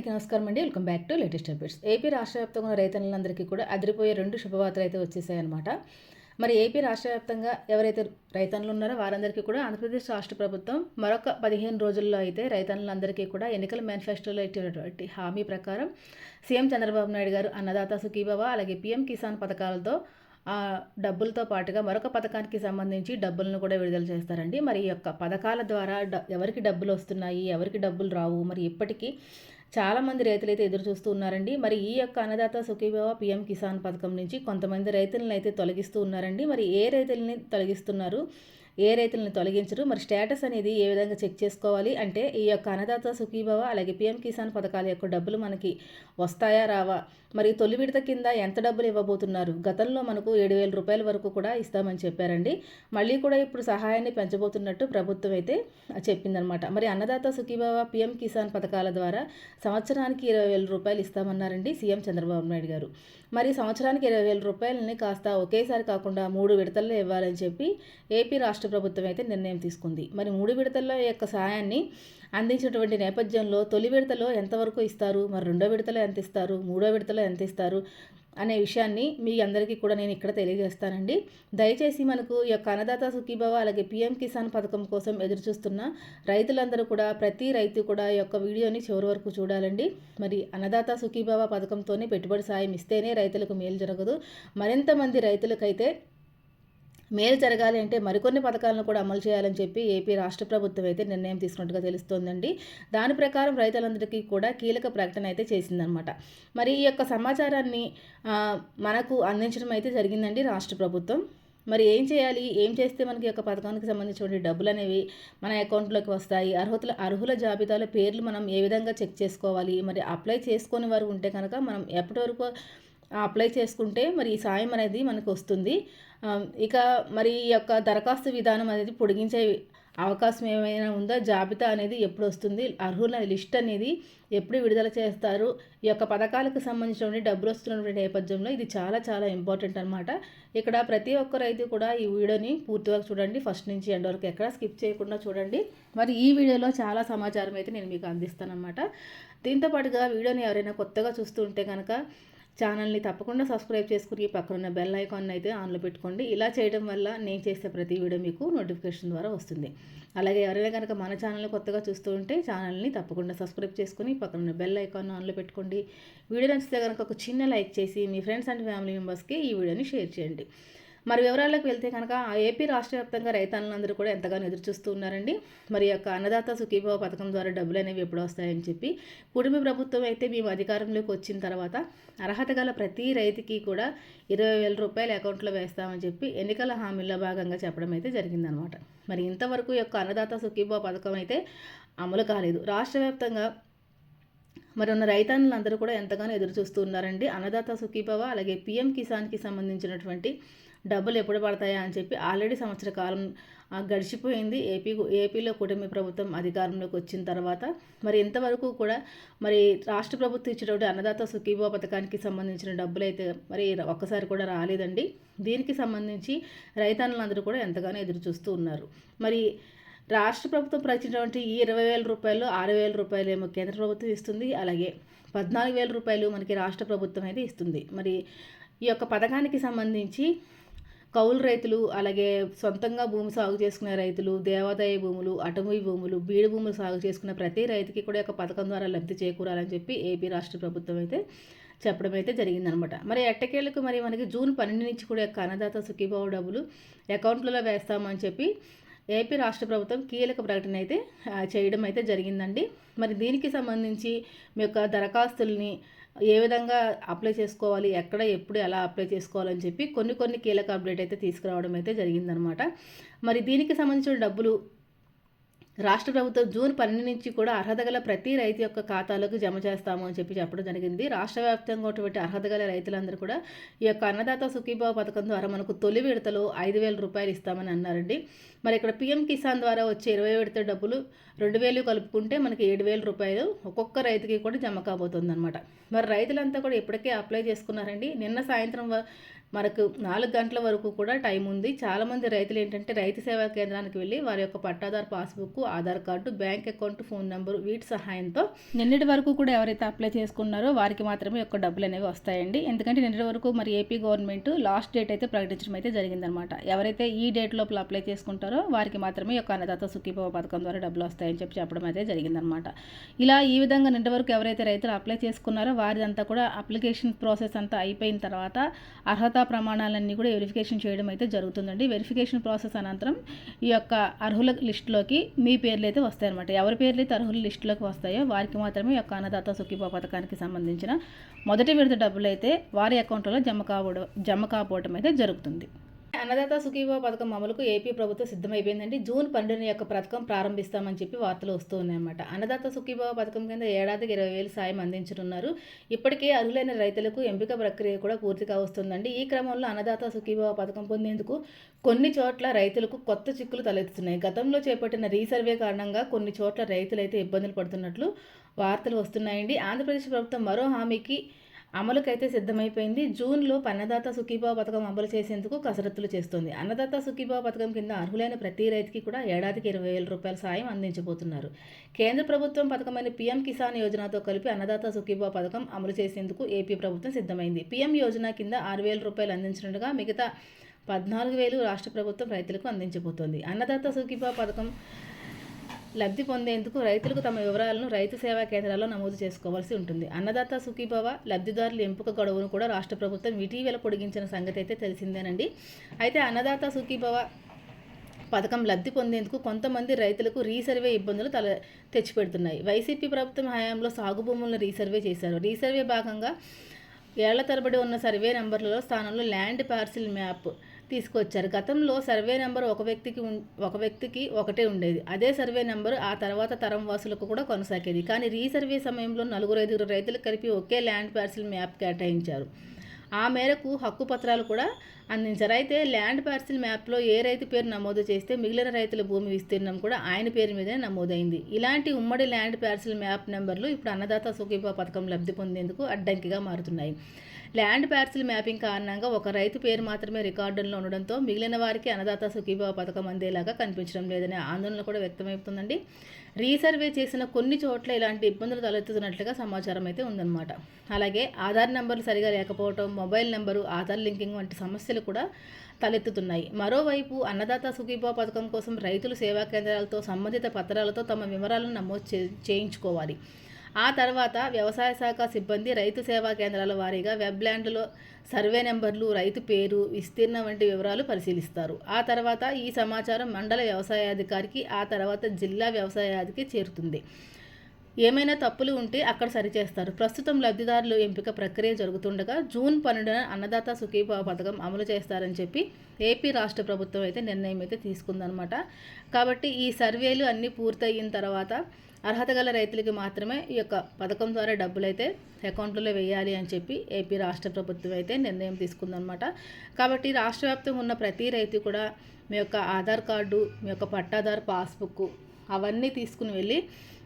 అందరికీ నమస్కారం అండి. Welcome back to latest updates. A P రాష్ట్ర వ్యాప్తంగా ఉన్న రైతన్నులందరికీ కూడా అదిరిపోయే రెండు శుభవార్తలు అయితే వచ్చేసాయన్నమాట. మరి ఏపీ రాష్ట్ర వ్యాప్తంగా ఎవరైతే రైతన్నులు ఉన్నారో వారందరికీ కూడా ఆంధ్రప్రదేశ్ రాష్ట్ర ప్రభుత్వం మరొక పదిహేను రోజుల్లో అయితే రైతన్నులందరికీ కూడా ఎన్నికల మేనిఫెస్టోలో ఇచ్చినటువంటి హామీ ప్రకారం సీఎం చంద్రబాబు నాయుడు గారు అన్నదాత సుఖీభవ అలాగే పీఎం కిసాన్ పథకాలతో ఆ డబ్బులతో పాటుగా మరొక పథకానికి సంబంధించి డబ్బులను కూడా విడుదల చేస్తారండి. మరి ఈ యొక్క పథకాల ద్వారా డ ఎవరికి డబ్బులు వస్తున్నాయి ఎవరికి డబ్బులు రావు మరి ఇప్పటికీ చాలామంది రైతులైతే ఎదురు చూస్తూ ఉన్నారండి. మరి ఈ యొక్క అన్నదాత సుఖీభవ పిఎం కిసాన్ పథకం నుంచి కొంతమంది రైతులను అయితే తొలగిస్తూ ఉన్నారండి. మరి ఏ రైతుల్ని తొలగిస్తున్నారు? ఏ రైతులను తొలగించరు మరి స్టేటస్ అనేది ఏ విధంగా చెక్ చేసుకోవాలి అంటే ఈ యొక్క అన్నదాత సుఖీభవ అలాగే పిఎం కిసాన్ పథకాల యొక్క డబ్బులు మనకి వస్తాయా రావా? మరి తొలి విడత కింద ఎంత డబ్బులు ఇవ్వబోతున్నారు? గతంలో మనకు ఏడు వేల రూపాయల వరకు కూడా ఇస్తామని చెప్పారండి. మళ్ళీ కూడా ఇప్పుడు సహాయాన్ని పెంచబోతున్నట్టు ప్రభుత్వం అయితే చెప్పిందనమాట. మరి అన్నదాత సుఖీభవ పిఎం కిసాన్ పథకాల ద్వారా సంవత్సరానికి ఇరవై వేల రూపాయలు ఇస్తామన్నారండి సీఎం చంద్రబాబు నాయుడు గారు. మరి సంవత్సరానికి ఇరవై వేల రూపాయలని కాస్త ఒకేసారి కాకుండా మూడు విడతల్లో ఇవ్వాలని చెప్పి ఏపీ రాష్ట్ర ప్రభుత్వం అయితే నిర్ణయం తీసుకుంది. మరి మూడు విడతల్లో యొక్క సాయాన్ని అందించినటువంటి నేపథ్యంలో తొలి విడతలో ఎంతవరకు ఇస్తారు? మరి రెండో విడతలో ఎంత ఇస్తారు? మూడో విడతలో ఎంత ఇస్తారు? అనే విషయాన్ని మీ అందరికీ కూడా నేను ఇక్కడ తెలియజేస్తానండి. దయచేసి మనకు ఈ యొక్క అన్నదాత సుఖీభవ అలాగే పిఎం కిసాన్ పథకం కోసం ఎదురుచూస్తున్న రైతులందరూ కూడా ప్రతి రైతు కూడా ఈ యొక్క వీడియోని చివరి వరకు చూడాలండి. మరి అన్నదాత సుఖీభవ పథకంతోనే పెట్టుబడి సాయం ఇస్తేనే రైతులకు మేలు జరగదు. మరింత మంది రైతులకైతే మేలు జరగాలి అంటే మరికొన్ని పథకాలను కూడా అమలు చేయాలని చెప్పి ఏపీ రాష్ట్ర ప్రభుత్వం అయితే నిర్ణయం తీసుకున్నట్టుగా తెలుస్తోందండి. దాని ప్రకారం రైతులందరికీ కూడా కీలక ప్రకటన అయితే చేసిందనమాట మరి ఈ యొక్క సమాచారాన్ని మనకు అందించడం అయితే జరిగిందండి రాష్ట్ర ప్రభుత్వం. మరి ఏం చేయాలి? ఏం చేస్తే మనకి యొక్క పథకానికి సంబంధించిన డబ్బులు అనేవి మన అకౌంట్లోకి వస్తాయి? అర్హతల అర్హుల జాబితాలో పేర్లు మనం ఏ విధంగా చెక్ చేసుకోవాలి? మరి అప్లై చేసుకొని వారు ఉంటే కనుక మనం ఎప్పటి వరకు అప్లై చేసుకుంటే మరి ఈ సాయం అనేది మనకు వస్తుంది. ఇక మరి ఈ యొక్క దరఖాస్తు విధానం అనేది పొడిగించే అవకాశం ఏమైనా ఉందా? జాబితా అనేది ఎప్పుడు వస్తుంది? అర్హుల లిస్ట్ అనేది ఎప్పుడు విడుదల చేస్తారు? ఈ యొక్క పథకాలకు సంబంధించినటువంటి డబ్బులు వస్తున్నటువంటి నేపథ్యంలో ఇది చాలా చాలా ఇంపార్టెంట్ అనమాట ఇక్కడ ప్రతి ఒక్క రైతు కూడా ఈ వీడియోని పూర్తిగా చూడండి. ఫస్ట్ నుంచి ఎండ్ వరకు ఎక్కడ స్కిప్ చేయకుండా చూడండి. మరి ఈ వీడియోలో చాలా సమాచారం అయితే నేను మీకు అందిస్తానమాట అనమాట దీంతోపాటుగా వీడియోని ఎవరైనా కొత్తగా చూస్తుంటే కనుక ఛానల్ని తప్పకుండా సబ్స్క్రైబ్ చేసుకుని పక్కనున్న బెల్ ఐకాన్ అయితే ఆన్లో పెట్టుకోండి. ఇలా చేయడం వల్ల నేను చేసే ప్రతి వీడియో మీకు నోటిఫికేషన్ ద్వారా వస్తుంది. అలాగే ఎవరైనా కనుక మన ఛానల్ కొత్తగా చూస్తూ ఉంటే ఛానల్ని తప్పకుండా సబ్స్క్రైబ్ చేసుకుని పక్కనున్న బెల్ ఐకాన్ ఆన్లో పెట్టుకోండి. వీడియో నచ్చితే కనుక ఒక చిన్న లైక్ చేసి మీ ఫ్రెండ్స్ అండ్ ఫ్యామిలీ మెంబర్స్కి ఈ వీడియోని షేర్ చేయండి. మరి వివరాలకు వెళ్తే కనుక ఏపీ రాష్ట్ర వ్యాప్తంగా రైతాన్నందరూ కూడా ఎంతగానో ఎదురు చూస్తూ ఉన్నారండి మరి యొక్క అన్నదాత సుఖీభావ పథకం ద్వారా డబ్బులు అనేవి ఎప్పుడు వస్తాయని చెప్పి కుటుంబ ప్రభుత్వం అయితే మేము అధికారంలోకి వచ్చిన తర్వాత అర్హత గల ప్రతి రైతుకి కూడా ఇరవై వేల రూపాయలు అకౌంట్లో వేస్తామని చెప్పి ఎన్నికల హామీల్లో భాగంగా చెప్పడం అయితే జరిగిందనమాట. మరి ఇంతవరకు యొక్క అన్నదాత సుఖీభావ పథకం అయితే అమలు కాలేదు. రాష్ట్ర వ్యాప్తంగా మరి ఉన్న రైతాన్నులందరూ కూడా ఎంతగానో ఎదురు చూస్తూ ఉన్నారండి అన్నదాత సుఖీభవ అలాగే పీఎం కిసాన్కి సంబంధించినటువంటి డబ్బులు ఎప్పుడు పడతాయా అని చెప్పి ఆల్రెడీ సంవత్సర కాలం గడిచిపోయింది. ఏపీ ఏపీలో కూటమి ప్రభుత్వం అధికారంలోకి వచ్చిన తర్వాత మరి ఇంతవరకు కూడా మరి రాష్ట్ర ప్రభుత్వం ఇచ్చినటువంటి అన్నదాత సుఖీభో పథకానికి సంబంధించిన డబ్బులు అయితే మరి ఒక్కసారి కూడా రాలేదండి. దీనికి సంబంధించి రైతన్నులందరూ కూడా ఎంతగానో ఎదురు చూస్తూ ఉన్నారు. మరి రాష్ట్ర ప్రభుత్వం ప్రకటించినటువంటి ఈ ఇరవై వేల రూపాయలు ఆరు వేల రూపాయలు ఏమో కేంద్ర ప్రభుత్వం ఇస్తుంది. అలాగే పద్నాలుగు వేల రూపాయలు మనకి రాష్ట్ర ప్రభుత్వం అయితే ఇస్తుంది. మరి ఈ యొక్క పథకానికి సంబంధించి కౌలు రైతులు అలాగే సొంతంగా భూమి సాగు చేసుకునే రైతులు దేవాదాయ భూములు అటవీ భూములు బీడు భూములు సాగు చేసుకున్న ప్రతి రైతుకి కూడా ఒక పథకం ద్వారా లబ్ధి చేకూరాలని చెప్పి ఏపీ రాష్ట్ర ప్రభుత్వం అయితే చెప్పడం అయితే జరిగిందనమాట. మరి ఎట్టకేళ్ళకు మరి మనకి జూన్ పన్నెండు నుంచి కూడా యొక్క అన్నదాత సుఖీభావ డబ్బులు అకౌంట్లలో వేస్తామని చెప్పి ఏపీ రాష్ట్ర ప్రభుత్వం కీలక ప్రకటన అయితే చేయడం అయితే జరిగిందండి. మరి దీనికి సంబంధించి మీ యొక్క దరఖాస్తుల్ని ఏ విధంగా అప్లై చేసుకోవాలి ఎక్కడ ఎప్పుడు ఎలా అప్లై చేసుకోవాలని చెప్పి కొన్ని కొన్ని కీలక అప్డేట్ అయితే తీసుకురావడం అయితే జరిగిందనమాట. మరి దీనికి సంబంధించిన డబ్బులు రాష్ట్ర ప్రభుత్వం జూన్ పన్నెండు నుంచి కూడా అర్హత గల ప్రతి రైతు యొక్క ఖాతాలకు జమ చేస్తాము అని చెప్పి చెప్పడం జరిగింది. రాష్ట్ర వ్యాప్తంగా ఉన్నటువంటి అర్హత గల రైతులందరూ కూడా ఈ యొక్క అన్నదాత సుఖీభావ పథకం ద్వారా మనకు తొలి విడతలో ఐదు వేల రూపాయలు ఇస్తామని అన్నారండి. మరి ఇక్కడ పిఎం కిసాన్ ద్వారా వచ్చే ఇరవై విడత డబ్బులు రెండు వేలు కలుపుకుంటే మనకి ఏడు వేల రూపాయలు ఒక్కొక్క రైతుకి కూడా జమ కాబోతుంది అనమాట మరి రైతులంతా కూడా ఇప్పటికే అప్లై చేసుకున్నారండి. నిన్న సాయంత్రం మనకు నాలుగు గంటల వరకు కూడా టైం ఉంది. చాలామంది రైతులు ఏంటంటే రైతు సేవా కేంద్రానికి వెళ్ళి వారి యొక్క పట్టాదారు passbook Aadhaar card bank account phone number వీటి సహాయంతో నిన్నటి వరకు కూడా ఎవరైతే అప్లై చేసుకున్నారో వారికి మాత్రమే యొక్క డబ్బులు అనేవి వస్తాయండి. ఎందుకంటే నిన్నటి వరకు మరి ఏపీ గవర్నమెంట్ లాస్ట్ డేట్ అయితే ప్రకటించడం అయితే జరిగిందనమాట ఎవరైతే ఈ డేట్ లోపల అప్లై చేసుకుంటారో వారికి మాత్రమే యొక్క అన్నదాత సుఖీభవ పథకం ద్వారా డబ్బులు వస్తాయని చెప్పి చెప్పడం అయితే జరిగిందనమాట ఇలా ఈ విధంగా నిన్నటి వరకు ఎవరైతే రైతులు అప్లై చేసుకున్నారో వారిదంతా కూడా అప్లికేషన్ ప్రాసెస్ అంతా అయిపోయిన తర్వాత అర్హత అర్హతా ప్రమాణాలన్నీ కూడా వెరిఫికేషన్ చేయడం అయితే జరుగుతుందండి. వెరిఫికేషన్ ప్రాసెస్ అనంతరం ఈ యొక్క అర్హుల లిస్టులోకి మీ పేర్లు అయితే వస్తాయన్నమాట. ఎవరి పేర్లు అయితే అర్హుల లిస్టులోకి వస్తాయో వారికి మాత్రమే ఈ యొక్క అన్నదాత సుఖీభా పథకానికి సంబంధించిన మొదటి విడత డబ్బులు అయితే వారి అకౌంట్లో జమ కావడం జమ కాకపోవడం అయితే జరుగుతుంది. అన్నదాత సుఖీభవ పథకం అమలుకు ఏపీ ప్రభుత్వం సిద్ధమైపోయిందండి. జూన్ పన్నెండు యొక్క పథకం ప్రారంభిస్తామని చెప్పి వార్తలు వస్తూ ఉన్నాయన్నమాట అన్నదాత సుఖీభవ పథకం కింద ఏడాదికి ఇరవై వేలు సాయం అందించనున్నారు. ఇప్పటికే అర్హులైన రైతులకు ఎంపిక ప్రక్రియ కూడా పూర్తిగా వస్తుందండి ఈ క్రమంలో అన్నదాత సుఖీభవ పథకం పొందేందుకు కొన్ని చోట్ల రైతులకు కొత్త చిక్కులు తలెత్తుతున్నాయి. గతంలో చేపట్టిన రీసర్వే కారణంగా కొన్ని చోట్ల రైతులైతే ఇబ్బందులు పడుతున్నట్లు వార్తలు వస్తున్నాయండి. ఆంధ్రప్రదేశ్ ప్రభుత్వం మరో హామీకి అమలుకైతే సిద్ధమైపోయింది. జూన్లో అన్నదాత సుఖీభావ పథకం అమలు చేసేందుకు కసరత్తులు చేస్తోంది. అన్నదాత సుఖీభావ పథకం కింద అర్హులైన ప్రతి రైతుకి కూడా ఏడాదికి ఇరవై వేల రూపాయల సాయం అందించబోతున్నారు. కేంద్ర ప్రభుత్వం పథకమైన పీఎం కిసాన్ యోజనతో కలిపి అన్నదాత సుఖీభావ పథకం అమలు చేసేందుకు ఏపీ ప్రభుత్వం సిద్ధమైంది. పీఎం యోజన కింద ఆరు వేల రూపాయలు అందించినట్టుగా మిగతా పద్నాలుగు వేలు రాష్ట్ర ప్రభుత్వం రైతులకు అందించబోతోంది. అన్నదాత సుఖీభావ పథకం లబ్ధి పొందేందుకు రైతులకు తమ వివరాలను రైతు సేవా కేంద్రాల్లో నమోదు చేసుకోవాల్సి ఉంటుంది. అన్నదాత సుఖీభవ లబ్ధిదారుల ఎంపిక గడువును కూడా రాష్ట్ర ప్రభుత్వం ఇటీవల పొడిగించిన సంగతి అయితే తెలిసిందేనండి. అయితే అన్నదాత సుఖీభవ పథకం లబ్ధి పొందేందుకు కొంతమంది రైతులకు రీసర్వే ఇబ్బందులు తల తెచ్చిపెడుతున్నాయి. వైసీపీ ప్రభుత్వం హయాంలో సాగు భూములను రీసర్వే చేశారు. రీసర్వే భాగంగా ఏళ్ళ తరబడి ఉన్న సర్వే నెంబర్లలో స్థానంలో ల్యాండ్ పార్సిల్ మ్యాప్ తీసుకొచ్చారు. గతంలో సర్వే నెంబర్ ఒక వ్యక్తికి ఒక వ్యక్తికి ఒకటే ఉండేది. అదే సర్వే నెంబర్ ఆ తర్వాత తరం వాసులకు కూడా కొనసాగేది. కానీ రీసర్వే సమయంలో నలుగురు ఐదుగురు రైతులు కలిపి ఒకే ల్యాండ్ పార్సిల్ మ్యాప్ కేటాయించారు. ఆ మేరకు హక్కు పత్రాలు కూడా అందించారు. అయితే ల్యాండ్ పార్సిల్ మ్యాప్లో ఏ రైతు పేరు నమోదు చేస్తే మిగిలిన రైతుల భూమి విస్తీర్ణం కూడా ఆయన పేరు మీదనే నమోదైంది. ఇలాంటి ఉమ్మడి ల్యాండ్ పార్సిల్ మ్యాప్ నెంబర్లు ఇప్పుడు అన్నదాత సుఖీభా పథకం లబ్ధి పొందేందుకు అడ్డంకిగా మారుతున్నాయి. ల్యాండ్ పార్సిల్ మ్యాపింగ్ కారణంగా ఒక రైతు పేరు మాత్రమే రికార్డుల్లో ఉండడంతో మిగిలిన వారికి అన్నదాత సుఖీభావ పథకం అందేలాగా కనిపించడం లేదనే ఆందోళన కూడా వ్యక్తమవుతుందండి. రీసర్వే చేసిన కొన్ని చోట్ల ఇలాంటి ఇబ్బందులు తలెత్తుతున్నట్లుగా సమాచారం అయితే ఉందన్నమాట. అలాగే ఆధార్ నెంబర్లు సరిగా లేకపోవడం మొబైల్ నెంబరు ఆధార్ లింకింగ్ వంటి సమస్యలు కూడా తలెత్తుతున్నాయి. మరోవైపు అన్నదాత సుఖీభావ పథకం కోసం రైతులు సేవా కేంద్రాలతో సంబంధిత పత్రాలతో తమ వివరాలను నమోదు చేయించుకోవాలి. ఆ తర్వాత వ్యవసాయ శాఖ సిబ్బంది రైతు సేవా కేంద్రాల వారీగా వెబ్ల్యాండ్లో సర్వే నెంబర్లు రైతు పేరు విస్తీర్ణం వంటి వివరాలు పరిశీలిస్తారు. ఆ తర్వాత ఈ సమాచారం మండల వ్యవసాయాధికారికి ఆ తర్వాత జిల్లా వ్యవసాయాధికి చేరుతుంది. ఏమైనా తప్పులు ఉంటే అక్కడ సరిచేస్తారు. ప్రస్తుతం లబ్ధిదారులు ఎంపిక ప్రక్రియ జరుగుతుండగా జూన్ పన్నెండున అన్నదాత సుఖీభావ పథకం అమలు చేస్తారని చెప్పి ఏపీ రాష్ట్ర ప్రభుత్వం అయితే నిర్ణయం అయితే తీసుకుందనమాట కాబట్టి ఈ సర్వేలు అన్నీ పూర్తయిన తర్వాత అర్హత గల రైతులకి మాత్రమే ఈ యొక్క పథకం ద్వారా డబ్బులు అయితే అకౌంట్లో వేయాలి అని చెప్పి ఏపీ రాష్ట్ర ప్రభుత్వం అయితే నిర్ణయం తీసుకుందనమాట కాబట్టి రాష్ట్ర వ్యాప్తంగా ఉన్న ప్రతి రైతు కూడా మీ యొక్క ఆధార్ కార్డు మీ యొక్క పట్టాదారు పాస్బుక్ అవన్నీ తీసుకుని వెళ్ళి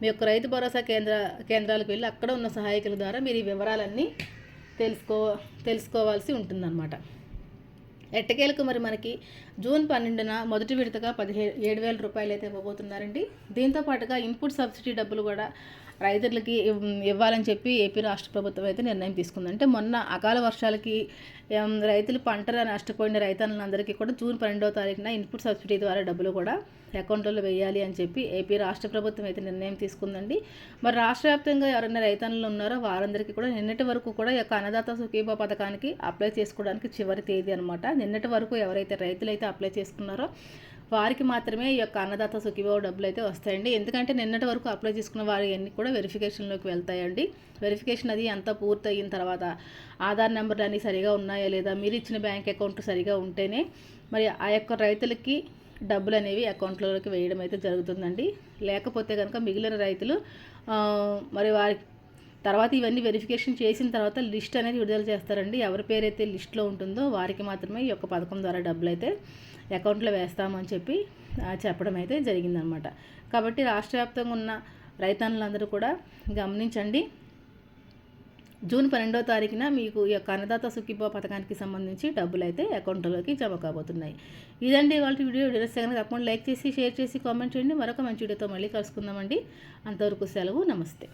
మీ యొక్క రైతు భరోసా కేంద్ర కేంద్రాలకు వెళ్ళి అక్కడ ఉన్న సహాయకుల ద్వారా మీరు ఈ వివరాలన్నీ తెలుసుకో తెలుసుకోవాల్సి ఉంటుందన్నమాట. ఎట్టకేలకు మరి మనకి జూన్ పన్నెండున మొదటి విడతగా పదిహేడు ఏడు వేల రూపాయలు అయితే ఇవ్వబోతున్నారండి. దీంతో పాటుగా ఇన్పుట్ సబ్సిడీ డబ్బులు కూడా రైతులకి ఇవ్వాలని చెప్పి ఏపీ రాష్ట్ర ప్రభుత్వం అయితే నిర్ణయం తీసుకుంది. అంటే మొన్న అకాల వర్షాలకి రైతులు పంట నష్టపోయిన రైతులందరికీ కూడా జూన్ పన్నెండవ తారీఖున ఇన్పుట్ సబ్సిడీ ద్వారా డబ్బులు కూడా అకౌంట్లో వేయాలి అని చెప్పి ఏపీ రాష్ట్ర ప్రభుత్వం అయితే నిర్ణయం తీసుకుందండి. మరి రాష్ట్ర వ్యాప్తంగా ఎవరైనా రైతన్నులు ఉన్నారో వారందరికీ కూడా నిన్నటి వరకు కూడా ఈ యొక్క అన్నదాత సుఖీభా పథకానికి అప్లై చేసుకోవడానికి చివరి తేదీ అనమాట నిన్నటి వరకు ఎవరైతే రైతులైతే అప్లై చేసుకున్నారో వారికి మాత్రమే ఈ యొక్క అన్నదాత సుఖీభావ డబ్బులు అయితే వస్తాయండి. ఎందుకంటే నిన్నటి వరకు అప్లై చేసుకున్న వారి అన్ని కూడా వెరిఫికేషన్లోకి వెళ్తాయండి. వెరిఫికేషన్ అది అంతా పూర్తయిన తర్వాత ఆధార్ నెంబర్లు అన్నీ సరిగా ఉన్నాయా లేదా మీరు ఇచ్చిన బ్యాంక్ అకౌంట్ సరిగా ఉంటేనే మరి ఆ యొక్క రైతులకి డబ్బులు అనేవి అకౌంట్లోకి వేయడం అయితే జరుగుతుందండి. లేకపోతే కనుక మిగిలిన రైతులు మరి వారికి తర్వాత ఇవన్నీ వెరిఫికేషన్ చేసిన తర్వాత లిస్ట్ అనేది విడుదల చేస్తారండి. ఎవరి పేరైతే లిస్ట్లో ఉంటుందో వారికి మాత్రమే ఈ యొక్క పథకం ద్వారా డబ్బులు అయితే అకౌంట్లో వేస్తామని చెప్పి చెప్పడం అయితే జరిగిందనమాట. కాబట్టి రాష్ట్ర వ్యాప్తంగా ఉన్న రైతన్నులందరూ కూడా గమనించండి. జూన్ పన్నెండో తారీఖున మీకు ఈ యొక్క అన్నదాత సుఖీభవ పథకానికి సంబంధించి డబ్బులు అయితే అకౌంట్లోకి జమ కాబోతున్నాయి. ఇదండి వాళ్ళ వీడియో. వీడియోస్ కనుక తప్పకుండా లైక్ చేసి షేర్ చేసి కామెంట్ చేయండి. మరొక మంచి వీడియోతో మళ్ళీ కలుసుకుందామండి. అంతవరకు సెలవు. నమస్తే.